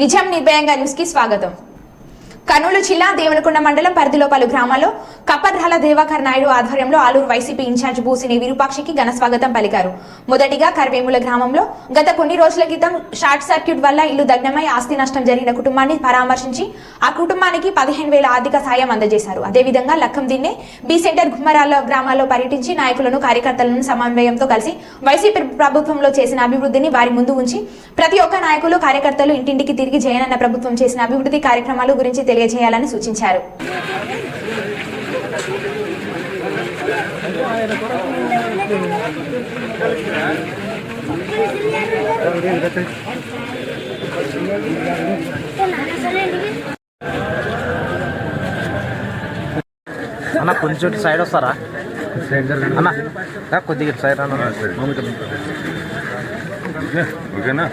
నిజం నిర్భయంగా న్యూస్కి స్వాగతం. కర్నూలు జిల్లా దేవనకొండ మండలం పరిధిలో పలు గ్రామాల్లో కప్పర్రాల దేవాకర్ నాయుడు ఆధ్వర్యంలో ఆలూరు వైసీపీ ఇన్ఛార్జ్ బూసిని విరూపాక్షికి ఘన స్వాగతం పలికారు. మొదటిగా కర్వేముల గ్రామంలో గత కొన్ని రోజుల క్రితం షార్ట్ సర్క్యూట్ వల్ల ఇల్లు దగ్నమై ఆస్తి నష్టం జరిగిన కుటుంబాన్ని పరామర్శించి ఆ కుటుంబానికి పదిహేను వేల ఆర్థిక సాయం అందజేశారు. అదేవిధంగా లక్కం దిన్నే బి సెంటర్ గుమ్మరాల గ్రామాల్లో పర్యటించి నాయకులను కార్యకర్తలను సమన్వయంతో కలిసి వైసీపీ ప్రభుత్వంలో చేసిన అభివృద్ధిని వారి ముందు ఉంచి ప్రతి ఒక్క నాయకులు కార్యకర్తలు ఇంటింటికి తిరిగి జయనన్న ప్రభుత్వం చేసిన అభివృద్ధి కార్యక్రమాలు గురించి తెలియజేయాలని సూచించారు. అన్న కొంచెం సైడ్ వస్తారా? అన్న కొద్దిగా సైడ్ అన్న. ఓకేనా?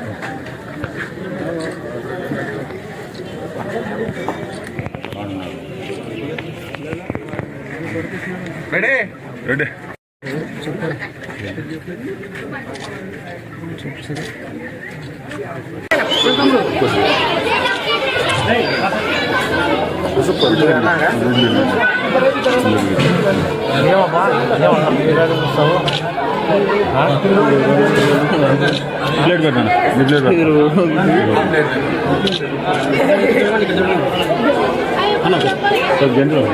రెడీ? రెడీ. ఏమమ్మా ఏమన్నా మీరు చూస్తావు ప్లేట్ పెట్టాను మీ ప్లేట్ పెట్టాను సార్ జనరల్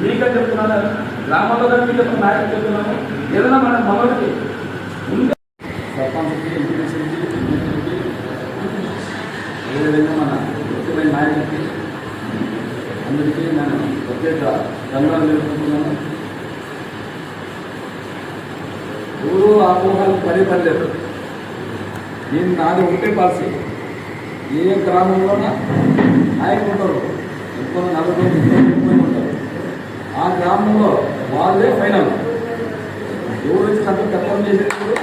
మీకే చెప్తున్నాను. గ్రామంలో కానీ మీకు చెప్తున్న చెప్తున్నాను ఏదైనా మన మనోడికి సర్పంచ్కి ఎంపీటీసీకి ఎంపీటీసీకి మన ముఖ్యమైన నాయకులకి అందరికీ నేను ప్రత్యేక ధన్యవాదాలు తెలుపుకుంటున్నాను ఊరు ఆపోహాలు పని పనిలేదు నేను నాది ఒకటే పాలసీ ఏ గ్రామంలోన నాయకులు ఉంటారు ఎక్కువ నలభై ఉంటారు ఆ గ్రామంలో వాళ్ళే ఫైనల్ ఎవరు వచ్చి అంత కట్టం చేసేటప్పుడు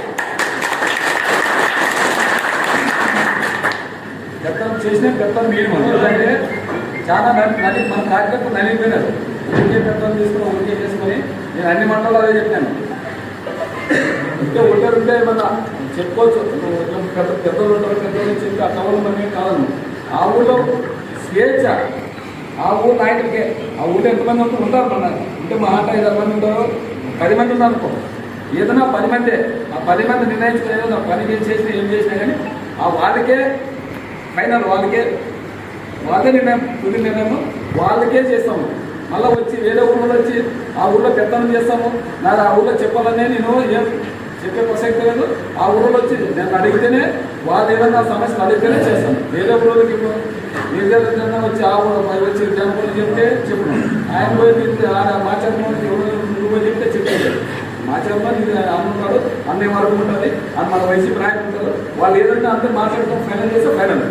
చేసిన కట్టం మీరు ఎందుకంటే చాలా నలి మన కార్యకర్తలు నలిగిపోయినారు. ఊరికే కట్టం తీసుకుని ఊరికే చేసుకొని నేను అన్ని మండలాలు అదే చెప్పాను. ఉంటే ఉంటారు ఉంటే ఏమన్నా చెప్పుకోవచ్చు. పెద్ద పెద్దలు ఉంటారు పెద్దలు చెప్పి ఆ కవలు మనమే కావాలి ఆ ఊళ్ళో స్వేచ్ఛ. ఆ ఊరు నాయకుడికే. ఆ ఊళ్ళో ఎంతమంది ఉంటారు మన ఉంటే మా ఆట ఐదు మంది ఉంటారు. పది మంది ఉన్నారు అనుకో ఏదైనా పది మంది ఆ పది మంది నిర్ణయించుకునే పని ఏం చేసినా ఏం చేసినా కానీ ఆ వాళ్ళకే ఫైనల్ వాళ్ళకే వాళ్ళే నిర్ణయం తుది నిర్ణయం వాళ్ళకే చేస్తాము. మళ్ళీ వచ్చి వేరే ఊళ్ళో వచ్చి ఆ ఊళ్ళో పెత్తనం చేస్తాము. నాకు ఆ ఊళ్ళో చెప్పాలనే నేను ఏం చెప్పే ప్రసక్తి లేదు. ఆ ఊళ్ళో వచ్చి నేను అడిగితేనే వాళ్ళు ఏదైనా సమస్యలు అడిగితేనే చేస్తాను వేరే ఊళ్ళోకి ఇప్పుడు మీరు వచ్చి ఆ ఊళ్ళో వచ్చి జనపడి చెప్తే చెప్పు ఆయన పోయి ఆయన ఆ మాట్లాడుకోవడం ఎవరు నువ్వు చెప్తే చెప్పేది మాట్లాడుకో నీకు అన్న వరకు ఉంటుంది అని మన వైసీపీ నాయకులు ఉంటారు వాళ్ళు ఏదంటే అందరూ మాట్లాడుతాం ఫైనల్ చేస్తే ఫైనల్